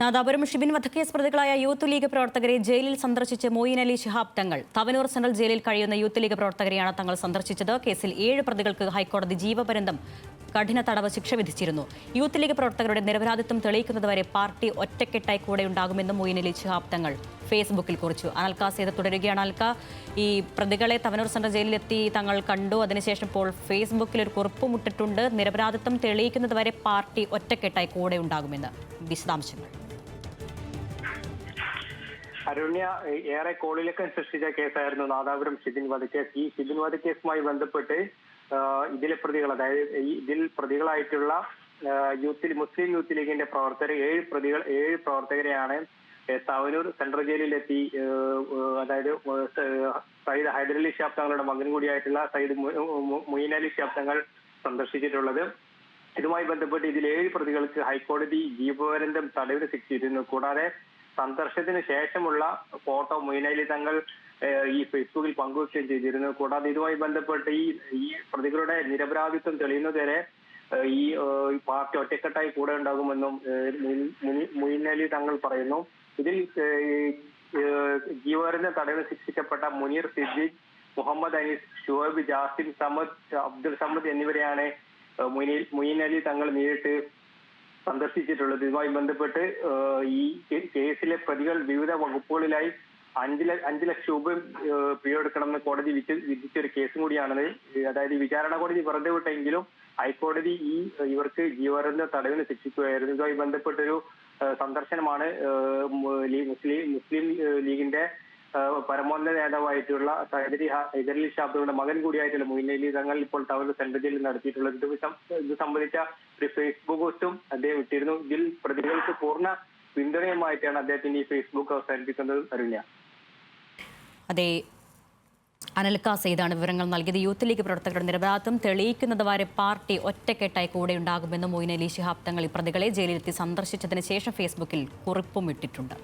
നാദാപുരം ഷിബിൻ വധക്കേസ് പ്രതികളായ youth league പ്രവർത്തകരെ ജയിലിൽ സന്ദർശിച്ച് മോയിൻ അലി ശിഹാബ് തങ്ങൾ. തവനൂർ സെൻട്രൽ ജയിലിൽ കഴിയുന്ന യൂത്ത് ലീഗ് പ്രവർത്തകരെയാണ് തങ്ങൾ സന്ദർശിച്ചത്. കേസിൽ ഏഴ് പ്രതികൾക്ക് ഹൈക്കോടതി ജീവപര്യന്തം കഠിന തടവ് ശിക്ഷ വിധിച്ചിരുന്നു. യൂത്ത് ലീഗ് പ്രവർത്തകരുടെ നിരപരാധിത്വം തെളിയിക്കുന്നതുവരെ പാർട്ടി ഒറ്റക്കെട്ടായി കൂടെ ഉണ്ടാകുമെന്നും മൊയ്ൻ അലി ശിഹാബ് തങ്ങൾ ഫേസ്ബുക്കിൽ കുറിച്ചു. അനൽക്ക സേത തുടരുകയാണ് അനൽക്ക ഈ പ്രതികളെ തവനൂർ സെൻട്രൽ ജയിലിലെത്തി തങ്ങൾ കണ്ടു. അതിനുശേഷം ഇപ്പോൾ ഫേസ്ബുക്കിൽ ഒരു കുറിപ്പ് മുട്ടിട്ടുണ്ട് നിരപരാധിത്വം തെളിയിക്കുന്നതുവരെ പാർട്ടി ഒറ്റക്കെട്ടായി കൂടെ ഉണ്ടാകുമെന്ന് വിശദാംശങ്ങൾ. അരുണ്യ ഏറെ കോളിലൊക്കെ സൃഷ്ടിച്ച കേസായിരുന്നു നാദാപുരം ഷിബിൻ വധക്കേസ് ഈ ഷിബിൻ വധക്കേസുമായി ബന്ധപ്പെട്ട് ഇതിലെ പ്രതികൾ അതായത് ഇതിൽ പ്രതികളായിട്ടുള്ള യൂത്ത് മുസ്ലിം യൂത്ത് ലീഗിന്റെ പ്രവർത്തകർ ഏഴ് പ്രതികൾ ഏഴ് പ്രവർത്തകരെയാണ് തവനൂർ സെൻട്രൽ ജയിലിലെത്തി അതായത് സയ്യിദ് ഹൈദരലി ഷാബ് തങ്ങളുടെ മകൻ കൂടിയായിട്ടുള്ള സയ്യിദ് മുയിൻ അലി ഷാബ് തങ്ങൾ സന്ദർശിച്ചിട്ടുള്ളത്. ഇതുമായി ബന്ധപ്പെട്ട് ഇതിൽ ഏഴ് പ്രതികൾക്ക് ഹൈക്കോടതി ജീവപര്യന്തം തടവിന് ശിക്ഷിച്ചിരുന്നു. കൂടാതെ സന്ദർശനത്തിന് ശേഷമുള്ള ഫോട്ടോ മൊയ്നലി തങ്ങൾ ഈ ഫേസ്ബുക്കിൽ പങ്കുവെക്കുകയും ചെയ്തിരുന്നു. കൂടാതെ ഇതുമായി ബന്ധപ്പെട്ട് ഈ ഈ പ്രതികളുടെ നിരപരാധിത്വം തെളിയുന്നതുവരെ ഈ പാർട്ടി ഒറ്റക്കെട്ടായി കൂടെ ഉണ്ടാകുമെന്നും മൊയ്നലി തങ്ങൾ പറയുന്നു. ഇതിൽ ജീവപര്യന്തം തടവിന് ശിക്ഷിക്കപ്പെട്ട മുനീർ സിദ്ദിഖ് മുഹമ്മദ് അനീസ് ഷുഹബ് ജാസിം സമദ് അബ്ദുൽ സമദ് എന്നിവരെയാണ് മുയിൻ അലി തങ്ങൾ നേരിട്ട് സന്ദർശിച്ചിട്ടുള്ളത്. ഇതുമായി ബന്ധപ്പെട്ട് ഈ കേസിലെ പ്രതികൾ വിവിധ വകുപ്പുകളിലായി അഞ്ച് അഞ്ച് ലക്ഷം രൂപ പിഴയെടുക്കണമെന്ന് കോടതി വിധി- വിധിച്ച ഒരു കേസും കൂടിയാണത്. അതായത് വിചാരണ കോടതി വെറുതെ വിട്ടെങ്കിലും ഹൈക്കോടതി ഈ ഇവർക്ക് ജീവപര്യന്ത തടവിന് ശിക്ഷിക്കുകയായിരുന്നു. ഇതുമായി ബന്ധപ്പെട്ടൊരു സന്ദർശനമാണ് മുസ്ലിം മുസ്ലിം ലീഗിന്റെ പരമോന്നത നേതാവായിട്ടുള്ള സഹദരി ഹൈദരലി ഷാബിയുടെ മകൻ കൂടിയായിട്ടുള്ള മൊയ്ൻ അലി തങ്ങൾ ഇപ്പോൾ ടവർ സെൻട്രൽ ജയിലിൽ നടത്തിയിട്ടുള്ളത് ഇത് സംബന്ധിച്ച ഒരു ഫേസ്ബുക്ക് പോസ്റ്റും അദ്ദേഹം ഇട്ടിരുന്നു. ഇതിൽ പ്രതികൾക്ക് പൂർണ പിന്തുണയുമായിട്ടാണ് അദ്ദേഹത്തിന്റെ ഈ ഫേസ്ബുക്ക് അവസാനിപ്പിക്കുന്നത് അരുണ്യ. അതെ. അനൽക്ക വിവരങ്ങൾ നൽകിയത്. യൂത്ത് ലീഗ് പ്രവർത്തകരുടെ നിരപരാധം തെളിയിക്കുന്നത് വരെ പാർട്ടി ഒറ്റക്കെട്ടായി കൂടെ ഉണ്ടാകുമെന്ന് മൊയ്നലി ശിഹാബ് തങ്ങൾ പ്രതികളെ ജയിലിലെത്തി സന്ദർശിച്ചതിന് ശേഷം ഫേസ്ബുക്കിൽ കുറിപ്പും ഇട്ടിട്ടുണ്ട്.